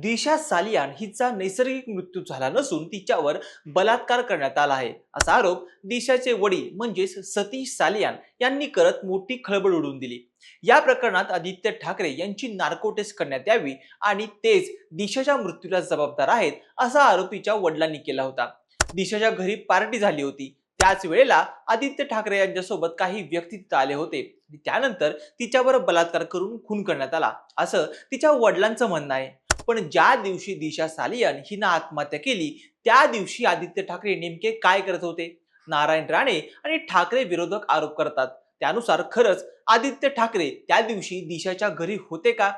दिशा सालियान हिचा नैसर्गिक मृत्यू झाला नसून तिच्यावर बलात्कार करण्यात आला आहे. असा आरोप दिशाचे वडील म्हणजेच सतीश सालियान यांनी करत मोठी खळबळ उडवून दिली. या प्रकरणात आदित्य ठाकरे यांची नार्को टेस्ट करण्यात यावी आणि तेच दिशाच्या मृत्यूला जबाबदार आहेत असा आरोप तिच्या वडिलांनी केला होता. दिशाच्या घरी पार्टी झाली होती. त्याच वेळेला आदित्य ठाकरे यांच्यासोबत काही व्यक्ती तिथं आले होते. त्यानंतर तिच्यावर बलात्कार करून खून करण्यात आला. असं तिच्या वडिलांचं म्हणणं आहे. पण ज्या दिवशी दिशा सालियन हिनं आत्महत्या केली त्या दिवशी आदित्य ठाकरे नेमके काय करत होते? नारायण राणे आणि ठाकरे विरोधक आरोप करतात. त्यानुसार खरंच आदित्य ठाकरे त्या दिवशी दिशाच्या घरी होते का?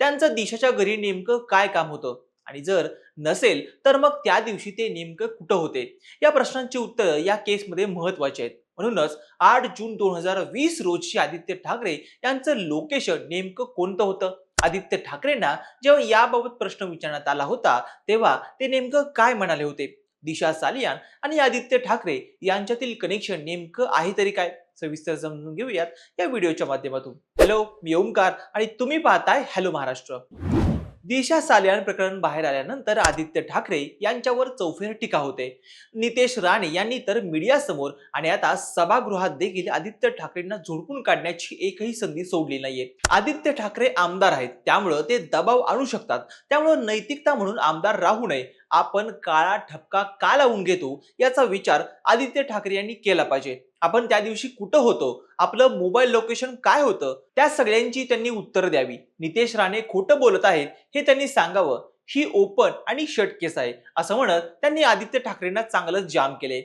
त्यांचं दिशाच्या घरी नेमकं काय काम होतं? आणि जर नसेल तर मग त्या दिवशी ते नेमकं कुठं होते? या प्रश्नांची उत्तरं या केसमध्ये महत्वाची आहेत. म्हणूनच आठ जून दोन हजार वीस रोजी आदित्य ठाकरे यांचं लोकेशन नेमकं कोणतं होतं? आदित्य ठाकरेंना जेव्हा याबाबत प्रश्न विचारण्यात आला होता तेव्हा ते नेमकं काय म्हणाले होते? दिशा सालियान आणि आदित्य ठाकरे यांच्यातील कनेक्शन नेमकं आहे तरी काय? सविस्तर समजून घेऊयात या व्हिडिओच्या माध्यमातून. हॅलो मी ओमकार आणि तुम्ही पाहताय हॅलो महाराष्ट्र. दिशा सालियान प्रकरण बाहेर आल्यानंतर आदित्य ठाकरे यांच्यावर चौफेर टीका होते. नितेश राणे यांनी तर मीडिया समोर आणि आता सभागृहात देखील आदित्य ठाकरेंना झोडपून काढण्याची एकही संधी सोडली नाहीये. आदित्य ठाकरे आमदार आहेत त्यामुळं ते दबाव आणू शकतात. त्यामुळं नैतिकता म्हणून आमदार राहू नये आपण काळा ठपका का लावून घेतो याचा विचार आदित्य ठाकरे यांनी केला पाहिजे. आपण त्या दिवशी कुठं होतो? आपलं मोबाईल लोकेशन काय होतं? त्या सगळ्यांची त्यांनी उत्तर द्यावी. नितेश राणे खोटं बोलत आहेत हे त्यांनी सांगावं. ही ओपन आणि शट केस आहे. असं म्हणत त्यांनी आदित्य ठाकरेंना चांगलंच जाम केले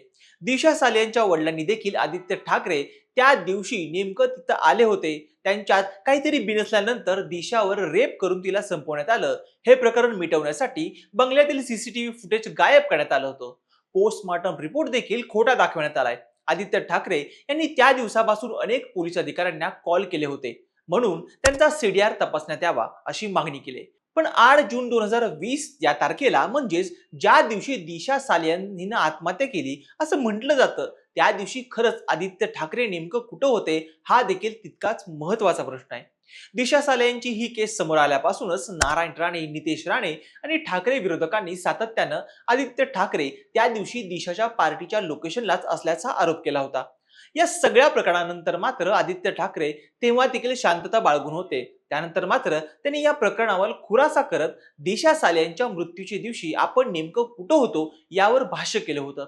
दिशा साले यांच्या वडिलांनी देखील आदित्य ठाकरे त्या दिवशी नेमकं तिथं आले होते. त्यांच्यात काहीतरी बिनसल्यानंतर दिशावर रेप करून तिला संपवण्यात आलं. हे प्रकरण मिटवण्यासाठी बंगल्यातील सीसीटीव्ही फुटेज गायब करण्यात आलं होतं. पोस्टमॉर्टम रिपोर्ट देखील खोटा दाखवण्यात आलाय. आदित्य ठाकरे यांनी त्या दिवसापासून अनेक पोलीस अधिकाऱ्यांना कॉल केले होते. म्हणून त्यांचा सीडीआर तपासण्यात यावा अशी मागणी केली. पण आठ जून दोन हजार वीस या तारखेला म्हणजेच ज्या दिवशी दिशा सालियन हिनं आत्महत्या केली असं म्हटलं जातं त्या दिवशी खरंच आदित्य ठाकरे नेमकं कुठं होते हा देखील तितकाच महत्त्वाचा प्रश्न आहे. दिशा सालियांची ही केस समोर आल्यापासूनच नारायण राणे नितेश राणे आणि ठाकरे विरोधकांनी सातत्यानं आदित्य ठाकरे त्या दिवशी दिशाच्या पार्टीच्या लोकेशनलाच असल्याचा आरोप केला होता. या सगळ्या प्रकरणानंतर मात्र आदित्य ठाकरे तेव्हा देखील शांतता बाळगून होते. त्यानंतर मात्र त्यांनी या प्रकरणावर खुरासा करत दिशा सालियांच्या मृत्यूच्या दिवशी आपण नेमकं कुठं होतो यावर भाष्य केलं होतं.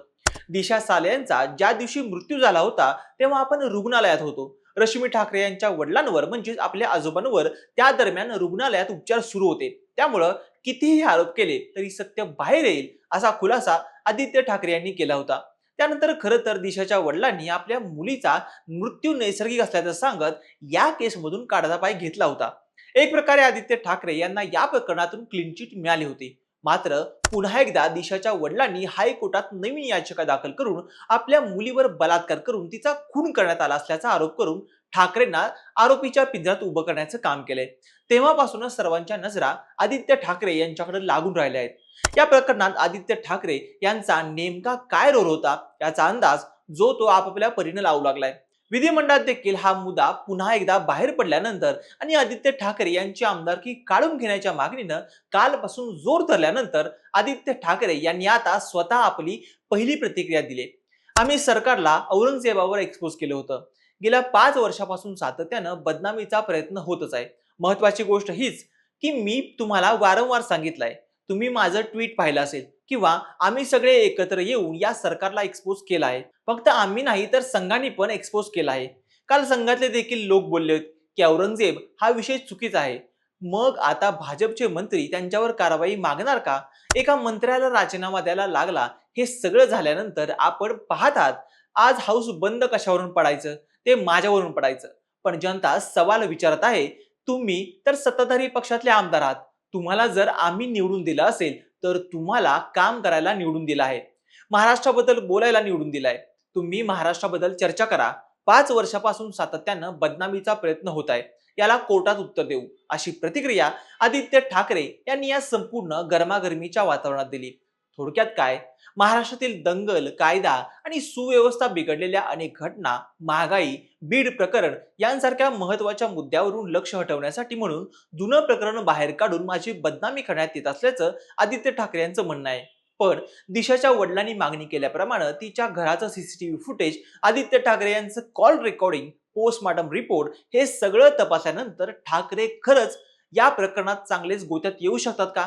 दिशा सालियांचा ज्या दिवशी मृत्यू झाला होता तेव्हा आपण रुग्णालयात होतो. रश्मी ठाकरे यांच्या वडिलांवर म्हणजेच आपल्या आजोबांवर त्या दरम्यान रुग्णालयात उपचार सुरू होते. त्यामुळं कितीही आरोप केले तरी सत्य बाहेर येईल असा खुलासा आदित्य ठाकरे यांनी केला होता. त्यानंतर खरं तर दिशाच्या वडिलांनी आपल्या मुलीचा मृत्यू नैसर्गिक असल्याचं सांगत या केसमधून काढता पाय घेतला होता. एक प्रकारे आदित्य ठाकरे यांना या प्रकरणातून क्लीन चिट मिळाली होती. मात्र पुन्हा एकदा दिशाच्या वडिलांनी हायकोर्टात नवीन याचिका दाखल करून आपल्या मुलीवर बलात्कार करून तिचा खून करण्यात आला असल्याचा आरोप करून ठाकरेंना आरोपीच्या पिंजऱ्यात उभं करण्याचं काम केलंय. तेव्हापासूनच सर्वांच्या नजरा आदित्य ठाकरे यांच्याकडे लागून राहिल्या आहेत. या प्रकरणात आदित्य ठाकरे यांचा नेमका काय रोल होता याचा अंदाज जो तो आपापल्या परीने लावू लागलाय. विधिमंडळात देखील हा मुद्दा पुन्हा एकदा बाहेर पडल्यानंतर आणि आदित्य ठाकरे यांची आमदारकी काढून घेण्याच्या मागणीनं कालपासून जोर धरल्यानंतर आदित्य ठाकरे यांनी आता स्वतः आपली पहिली प्रतिक्रिया दिली. आम्ही सरकारला औरंगजेबावर एक्सपोज केलं होतं. गेल्या पाच वर्षापासून सातत्यानं बदनामीचा प्रयत्न होतच आहे. महत्वाची गोष्ट हीच की मी तुम्हाला वारंवार सांगितलंय. तुम्ही माझं ट्विट पाहिलं असेल किंवा आम्ही सगळे एकत्र येऊन या सरकारला एक्सपोज केला आहे. फक्त आम्ही नाही तर संघाने पण एक्सपोज केला आहे. काल संघातले देखील लोक बोलले की औरंगजेब हा विषय चुकीचा आहे. मग आता भाजपचे मंत्री त्यांच्यावर कारवाई मागणार का? एका मंत्र्याला राजीनामा द्यायला लागला हे सगळं झाल्यानंतर आपण पाहतात आज हाऊस बंद कशावरून पडायचं? ते माझ्यावरून पडायचं. पण जनता सवाल विचारत आहे तुम्ही तर सत्ताधारी पक्षातले आमदार आहात. तुम्हाला जर आम्ही निवडून दिलं असेल तर तुम्हाला काम करायला निवडून दिलं आहे. महाराष्ट्राबद्दल बोलायला निवडून दिलाय तुम्ही महाराष्ट्राबद्दल चर्चा करा. पाच वर्षापासून सातत्यानं बदनामीचा प्रयत्न होत आहे. याला कोर्टात उत्तर देऊ. अशी प्रतिक्रिया आदित्य ठाकरे यांनी या संपूर्ण गरमागरमीच्या वातावरणात दिली. थोडक्यात काय? महाराष्ट्रातील दंगल कायदा आणि सुव्यवस्था बिघडलेल्या अनेक घटना महागाई बीड प्रकरण यांसारख्या महत्त्वाच्या मुद्द्यावरून लक्ष हटवण्यासाठी म्हणून जुनं प्रकरण बाहेर काढून माझी बदनामी करण्यात येत असल्याचं आदित्य ठाकरे यांचं म्हणणं आहे. पण दिशाच्या वडिलांनी मागणी केल्याप्रमाणे तिच्या घराचं सीसीटीव्ही फुटेज आदित्य ठाकरे यांचं कॉल रेकॉर्डिंग पोस्टमार्टम रिपोर्ट हे सगळं तपासल्यानंतर ठाकरे खरंच या प्रकरणात चांगलेच गोत्यात येऊ शकतात का?